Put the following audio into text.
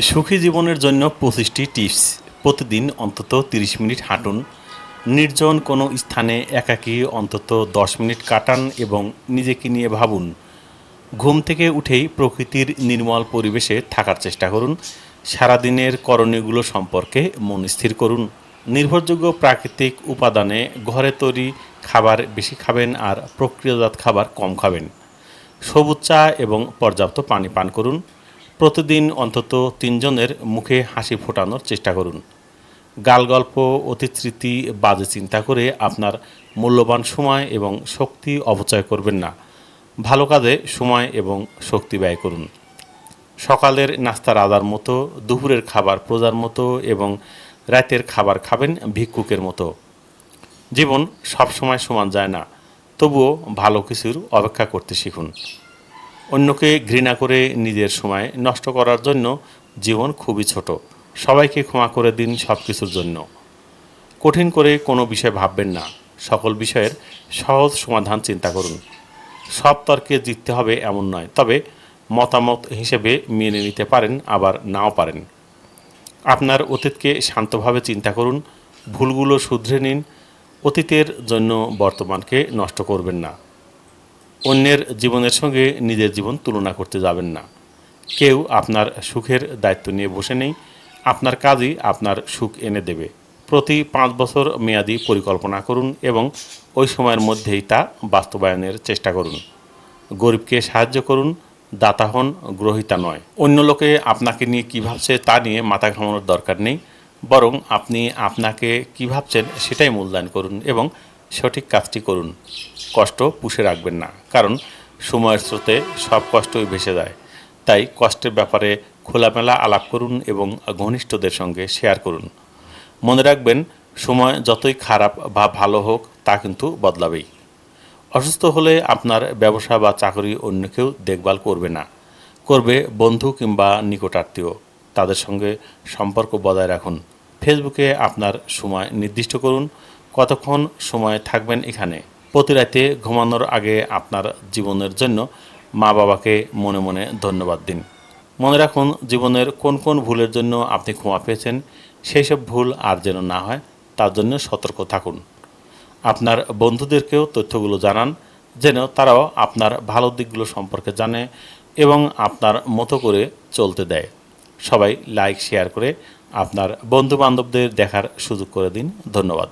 সুখী জীবনের জন্য পঁচিশটি টিপস। প্রতিদিন অন্তত তিরিশ মিনিট হাঁটুন। নির্জন কোনো স্থানে একাকী অন্তত দশ মিনিট কাটান এবং নিজেকে নিয়ে ভাবুন। ঘুম থেকে উঠেই প্রকৃতির নির্মল পরিবেশে থাকার চেষ্টা করুন। সারাদিনের করণীয়গুলো সম্পর্কে মন স্থির করুন। নির্ভরযোগ্য প্রাকৃতিক উপাদানে ঘরে তৈরি খাবার বেশি খাবেন আর প্রক্রিয়াজাত খাবার কম খাবেন। সবুজ চা এবং পর্যাপ্ত পানি পান করুন। প্রতিদিন অন্তত তিনজনের মুখে হাসি ফোটানোর চেষ্টা করুন। গাল গল্প অতীত স্মৃতি বাজে চিন্তা করে আপনার মূল্যবান সময় এবং শক্তি অপচয় করবেন না। ভালো কাজে সময় এবং শক্তি ব্যয় করুন। সকালের নাস্তা রাজার মতো, দুপুরের খাবার প্রজার মতো এবং রাতের খাবার খাবেন ভিক্ষুকের মতো। জীবন সবসময় সমান যায় না, তবুও ভালো কিছুর অপেক্ষা করতে শিখুন। অন্যকে ঘৃণা করে নিজের সময় নষ্ট করার জন্য জীবন খুবই ছোট। সবাইকে ক্ষমা করে দিন সব কিছুর জন্য। কঠিন করে কোনো বিষয় ভাববেন না। সকল বিষয়ের সহজ সমাধান চিন্তা করুন। সব তর্কে জিততে হবে এমন নয়, তবে মতামত হিসেবে মেনে নিতে পারেন, আবার নাও পারেন। আপনার অতীতকে শান্তভাবে চিন্তা করুন। ভুলগুলো শুধরে নিন। অতীতের জন্য বর্তমানকে নষ্ট করবেন না। অন্যের জীবনের সঙ্গে নিজের জীবন তুলনা করতে যাবেন না। কেউ আপনার সুখের দায়িত্ব নিয়ে বসে নেই, আপনার কাজই আপনার সুখ এনে দেবে। প্রতি পাঁচ বছর মেয়াদি পরিকল্পনা করুন এবং ওই সময়ের মধ্যেই তা বাস্তবায়নের চেষ্টা করুন। গরিবকে সাহায্য করুন, দাতা হন, গ্রহিতা নয়। অন্য লোকে আপনাকে নিয়ে কী ভাবছে তা নিয়ে মাথা ঘামানোর দরকার নেই, বরং আপনি আপনাকে কী ভাবছেন সেটাই মূল্যায়ন করুন এবং সঠিক কাজটি করুন। কষ্ট পুষে রাখবেন না, কারণ সময়ের স্রোতে সব কষ্টই ভেসে যায়। তাই কষ্টের ব্যাপারে খোলামেলা আলাপ করুন এবং ঘনিষ্ঠদের সঙ্গে শেয়ার করুন। মনে রাখবেন, সময় যতই খারাপ বা ভালো হোক, তা কিন্তু বদলাবেই। অসুস্থ হলে আপনার ব্যবসা বা চাকরি অন্য কেউ দেখভাল করবে না। করবে বন্ধু কিংবা নিকটাত্মীয়। তাদের সঙ্গে সম্পর্ক বজায় রাখুন। ফেসবুকে আপনার সময় নির্দিষ্ট করুন। কতক্ষণ সময় থাকবেন এখানে? প্রতি রাতে ঘুমানোর আগে আপনার জীবনের জন্য মা বাবাকে মনে মনে ধন্যবাদ দিন। মনে রাখুন, জীবনের কোন কোন ভুলের জন্য আপনি ক্ষমা পেয়েছেন, সেই সব ভুল আর যেন না হয়, তার জন্য সতর্ক থাকুন। আপনার বন্ধুদেরকেও তথ্যগুলো জানান, যেন তারাও আপনার ভালো দিকগুলো সম্পর্কে জানে এবং আপনার মতো করে চলতে দেয়। সবাই লাইক, শেয়ার করে আপনার বন্ধু বান্ধবদের দেখার সুযোগ করে দিন। ধন্যবাদ।